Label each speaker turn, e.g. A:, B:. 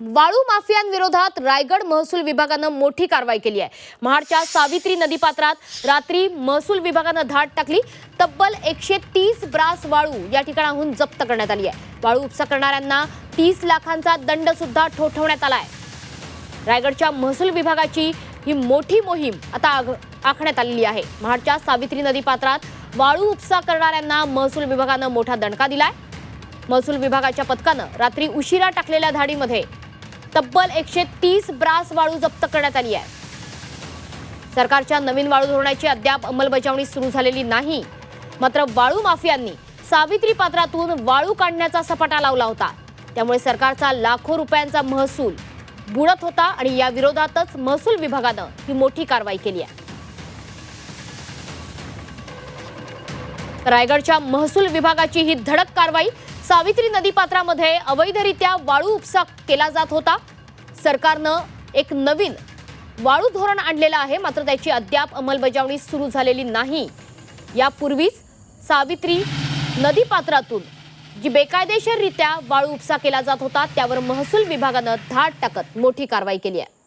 A: वाळू माफियांविरोधात रायगड महसूल विभागानं मोठी कारवाई केली आहे. महाडच्या सावित्री नदीपात्रात रात्री महसूल विभागानं धाड टाकली. तब्बल एकशे तीस ब्रास वाळू या ठिकाणाहून जप्त करण्यात आली आहे. वाळू उपसा करणाऱ्यांना तीस लाखांचा दंड सुद्धा ठोठवण्यात आला आहे. रायगडच्या महसूल विभागाची ही मोठी मोहीम आता आग- आखण्यात आलेली आहे. महाडच्या सावित्री नदीपात्रात वाळू उपसा करणाऱ्यांना महसूल विभागानं मोठा दणका दिलाय. महसूल विभागाच्या पथकानं रात्री उशिरा टाकलेल्या धाडीमध्ये तब्बल एकशे तीस ब्रास वाळू जप्त करण्यात आली आहे. सरकारच्या नवीन वाळू धोरणाची अद्याप अंमलबजावणी सुरू झालेली नाही. मात्र वाळू माफियांनी सावित्री पात्रातून वाळू काढण्याचा सपाटा लावला होता. त्यामुळे सरकारचा लाखो रुपयांचा महसूल बुडत होता आणि या विरोधातच महसूल विभागानं ही मोठी कारवाई केली आहे. रायगडच्या महसूल विभागाची ही धडक कारवाई सावित्री नदीपात्रामध्ये अवैधरित्या वाळू उपसा केला जात होता. सरकारनं एक नवीन वाळू धोरण आणलेलं आहे मात्र त्याची अद्याप अंमलबजावणी सुरू झालेली नाही. यापूर्वीच सावित्री नदीपात्रातून जी बेकायदेशीररित्या वाळू उपसा केला जात होता त्यावर महसूल विभागानं धाड टाकत मोठी कारवाई केली आहे.